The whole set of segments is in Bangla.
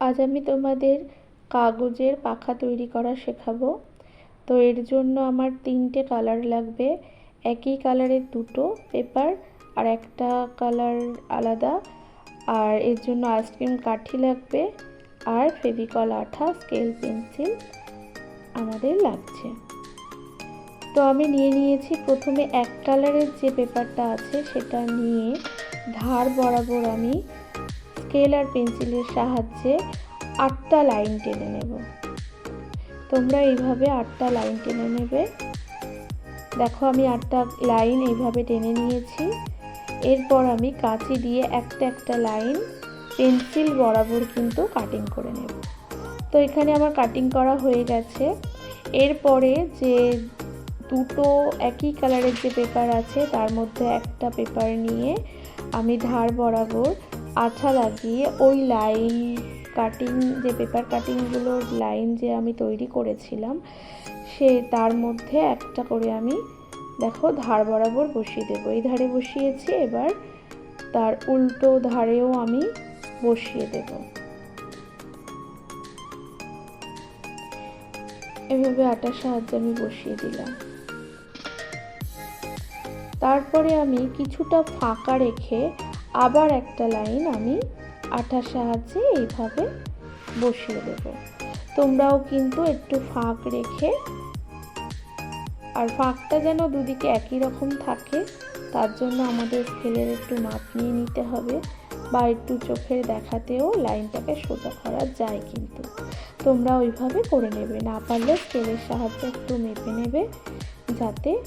আজ আমি তোমাদের কাগজের পাখা তৈরি করা শেখাবো। তো এর জন্য আমার তিনটে কালার লাগবে। একই কালারের দুটো পেপার আর একটা কালার আলাদা। আর এর জন্য আইসক্রিম কাঠি লাগবে আর ফেভিকল আঠা স্কেল পেন্সিল আমাদের লাগছে। তো আমি নিয়ে নিয়েছি প্রথমে এক কালারের যে পেপারটা আছে সেটা নিয়ে ধার বরাবর আমি স্কেল আর পেন্সিলের সাহায্যে আটটা লাইন টেনে নেব। তোমরা এইভাবে আটটা লাইন টেনে নেবে। দেখো আমি আটটা লাইন এইভাবে টেনে নিয়েছি। এরপর আমি কাঁচি দিয়ে একটা একটা লাইন পেন্সিল বরাবর কিন্তু কাটিং করে নেব। তো এখানে আমার কাটিং করা হয়ে গেছে। এরপরে যে দুটো একই কালারের যে পেপার আছে, তার মধ্যে একটা পেপার নিয়ে আমি ধার বরাবর আঠা লাগিয়ে ওই লাইন কাটিং যে পেপার কাটিংগুলোর লাইন যে আমি তৈরি করেছিলাম, সে তার মধ্যে একটা করে আমি, দেখো ধার বরাবর বসিয়ে দেবো। এই ধারে বসিয়েছি, এবার তার উল্টো ধারেও আমি বসিয়ে দেব। এভাবে আটার সাহায্যে আমি বসিয়ে দিলাম। তারপরে আমি কিছুটা ফাঁকা রেখে আবার একটা লাইন আমি আঠার সাহায্যে এইভাবে বসিয়ে দেব। তোমরাও কিন্তু একটু ফাঁক রেখে, আর ফাঁকটা যেন দুদিকে একই রকম থাকে, তার জন্য আমাদের স্কেলের একটু মাপ নিয়ে নিতে হবে বা একটু চোখের দেখাতেও লাইনটাকে সোজা করা যায় কিন্তু। তোমরা ওইভাবে করে নেবে, না পারলে স্কেলের সাহায্যে একটু মেপে নেবে যাতে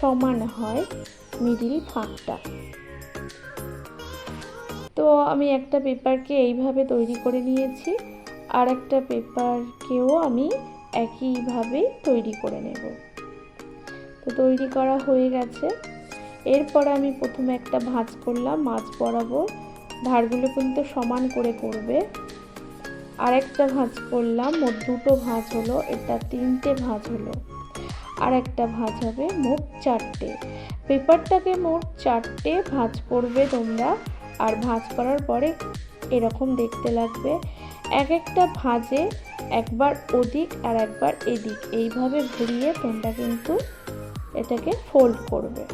সমান হয় মিডিল ফাঁকটা। আমি একটা পেপারকে এইভাবে তৈরি করে নিয়েছি, আর একটা পেপারকেও আমি একইভাবেই তৈরি করে নেব। তো তৈরি করা হয়ে গেছে। এরপর আমি প্রথমে একটা ভাঁজ করলাম, মাছ বরাবর। ধারগুলো কিন্তু সমান করে করবে। আর একটা ভাঁজ করলাম, মোট দুটো ভাঁজ হলো, এটা তিনটে ভাঁজ হলো। আর একটা ভাঁজ হবে মোট চারটে। পেপারটাকে মোট চারটে ভাঁজ করবে তোমরা। আর ভাঁজ করার পরে এরকম দেখতে লাগবে। এক একটা ভাঁজে একবার ওদিক আর একবার এদিক। এইভাবে ঘুরিয়ে তোমরা কিন্তু এটাকে ফোল্ড করবে।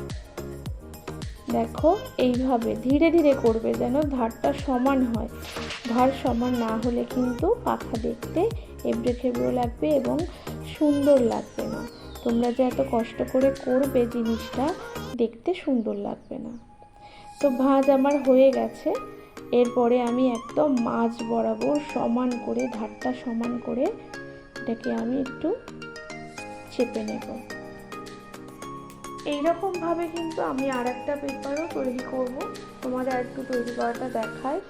দেখো, এইভাবে ধীরে ধীরে করবে যেন ধারটা সমান হয়। ধার সমান না হলে কিন্তু পাখা দেখতে এবড়ে খেবড়ো লাগবে এবং সুন্দর লাগবে না। তোমরা যে এত কষ্ট করে করবে জিনিসটা, দেখতে সুন্দর লাগবে না। তো ভাঁজ আমার হয়ে গেছে। এরপরে আমি একদম মাছ বরাবর সমান করে, ধারটা সমান করে এটাকে আমি একটু চেপে নেব। এইরকমভাবে কিন্তু আমি আর একটা পেপারও তৈরি করব। তোমাদের একটু তৈরি করাটা দেখায়।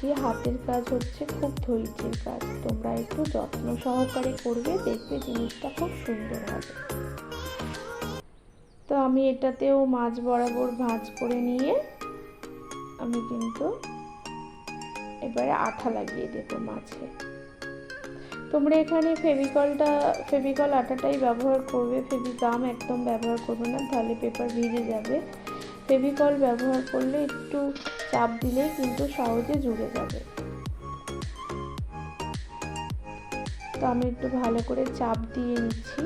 যে হাতের কাজ হচ্ছে খুব ধৈর্যের কাজ। তোমরা একটু যত্ন সহকারে করবে, দেখবে জিনিসটা খুব সুন্দর হবে। তো আমি এটাতেও মাছ বরাবর ভাঁজ করে নিয়ে আমি কিন্তু এবারে আঠা লাগিয়ে দেবো মাছে। তোমরা এখানে ফেভিকলটা, ফেভিকল আটাটাই ব্যবহার করবে ফেভিকাম একদম ব্যবহার করবে না, তাহলে পেপার ভিজে যাবে। ফেভিকল ব্যবহার করলে একটু চাপ দিলে কিন্তু সহজে জুড়ে যাবে। তো আমি একটু ভালো করে চাপ দিয়ে নিচ্ছি।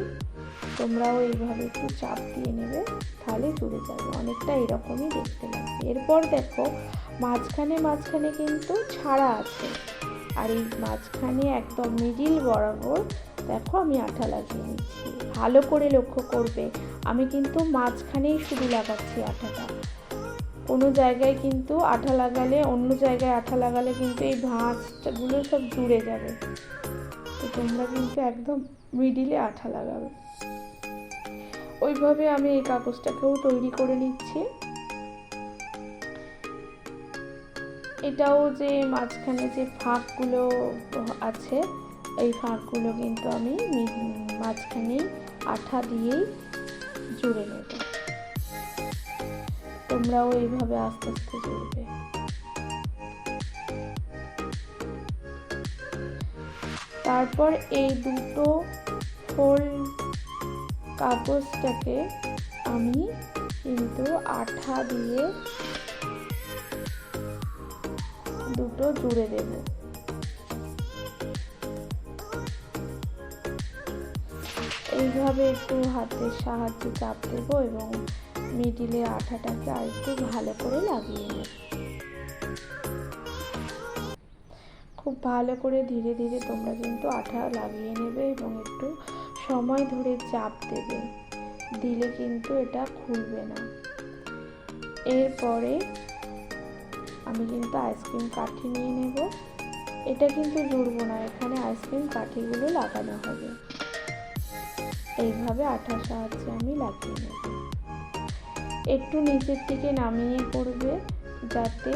তোমরাও এইভাবে একটু চাপ দিয়ে নেবে, তাহলে জুড়ে যাবে। অনেকটা এরকমই দেখতে লাগবে। এরপর দেখো, মাঝখানে মাঝখানে কিন্তু ছাড়া আছে। আর এই মাঝখানে একদম মিডিল বরাবর, দেখো আমি আঠা লাগিয়ে নিচ্ছি। ভালো করে লক্ষ্য করবে। আমি কিন্তু মাঝখানেই শুধু লাগাচ্ছি আঠাটা। কোনো জায়গায় কিন্তু আঠা লাগালে, অন্য জায়গায় আঠা লাগালে কিন্তু এই ভাঁজগুলো সব জুড়ে যাবে। তো তোমরা কিন্তু একদম মিডিলে আঠা লাগাবে। ওইভাবে আমি এই কাগজটাকেও তৈরি করে নিচ্ছি। এটাও যে মাঝখানে যে ফাঁকগুলো আছে, এই ফাঁকগুলো কিন্তু আমি মাঝখানেই আঠা দিয়েই জুড়ে নেব তোমরাও এইভাবে আস্তে আস্তে জুড়বে। তারপর এই দুটো ফোল্ড কাগজটাকে আমি কিন্তু আঠা দিয়ে দুটো জুড়ে দেব। এইভাবে একটু হাতের সাহায্যে চাপ দেব এবং মিডিলে আঠাটাকে আর একটু ভালো করে লাগিয়ে নেব। খুব ভালো করে ধীরে ধীরে তোমরা কিন্তু আঠা লাগিয়ে নেবে এবং একটু সময় ধরে চাপ দেবে। দিলে কিন্তু এটা খুলবে না। এরপরে আমি কিন্তু আইসক্রিম কাঠি নিয়ে নেব। এটা কিন্তু জুড়বো না, এখানে আইসক্রিম কাঠিগুলো লাগানো হবে। এইভাবে আঠার সাহায্যে আমি লাগিয়ে নেব। একটু নিচের দিকে নামিয়ে পড়বে যাতে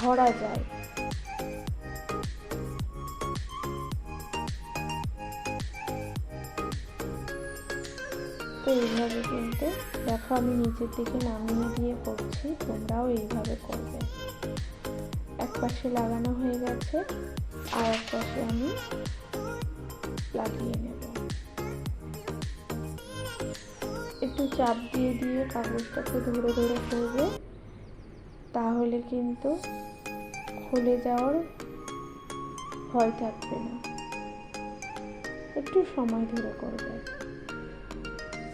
ধরা যায়। তো এইভাবে কিন্তু দেখো আমি নিচের দিকে নামিয়ে দিয়ে করছি তোমরাও এইভাবে করবে। এক পাশে লাগানো হয়ে গেছে আর এক পাশে আমি লাগিয়ে নেব। একটু চাপ দিয়ে দিয়ে কাগজটাকে ধরে ধরে করবে তাহলে কিন্তু খুলে যাওয়ার ভয় থাকবে না। একটু সময় ধরে করবে।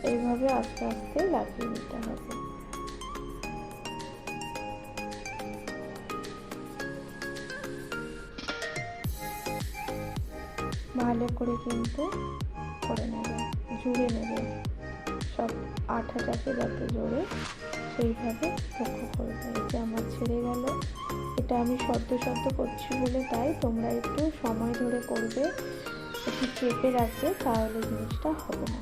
এইভাবে আস্তে আস্তে লাগিয়ে নিতে হবে। ভালো করে কিন্তু করে নেবে, জুড়ে নেবে। সব আঠাটাকে যাতে জোরে সেইভাবে লক্ষ্য করবে দেয় যে আমার ছেড়ে গেল, এটা আমি শব্দ শব্দ করছি বলে তাই তোমরা একটু সময় ধরে করবে, একটু চেপে রাখবে, তাহলে জিনিসটা হবে না।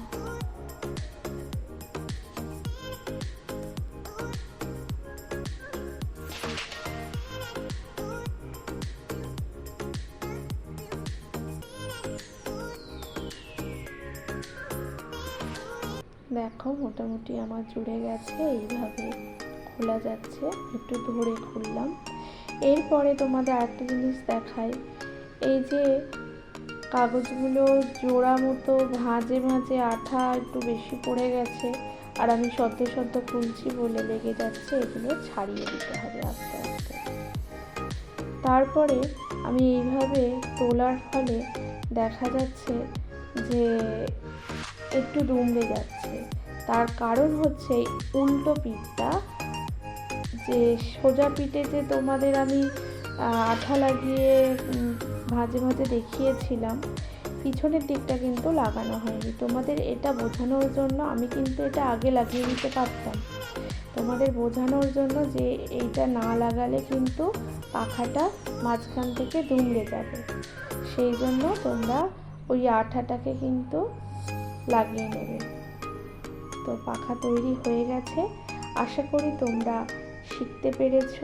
দেখো, মোটামুটি আমার জুড়ে গেছে, এইভাবে খোলা যাচ্ছে, একটু ধরে খুললাম। এরপরে তোমাদের আরেকটা জিনিস দেখাই, এই যে কাগজগুলো জোড়া মতো, ভাঁজে ভাঁজে আঠা একটু বেশি পড়ে গেছে, আর আমি সদ্য সদ্য খুলছি বলে লেগে যাচ্ছে, এগুলো ছাড়িয়ে দিতে হবে আস্তে আস্তে। তারপরে আমি এইভাবে তোলার ফলে দেখা যাচ্ছে যে একটু দুমড়ে যাচ্ছে। তার কারণ হচ্ছে উল্টো পিঠটা। যে সোজা পিঠে যে তোমাদের আমি আঠা লাগিয়ে ভাঁজে ভাঁজে দেখিয়েছিলাম, পিছনের দিকটা কিন্তু লাগানো হয়নি। তোমাদের এটা বোঝানোর জন্য আমি কিন্তু এটা আগে লাগিয়ে দিতে পারতাম। তোমাদের বোঝানোর জন্য যে এইটা না লাগালে কিন্তু পাখাটা মাঝখান থেকে দুমড়ে যাবে। সেই জন্য তোমরা ওই আঠাটাকে কিন্তু লাগিয়ে নেবে। তো পাখা তৈরি হয়ে গেছে। আশা করি তোমরা শিখতে পেরেছ।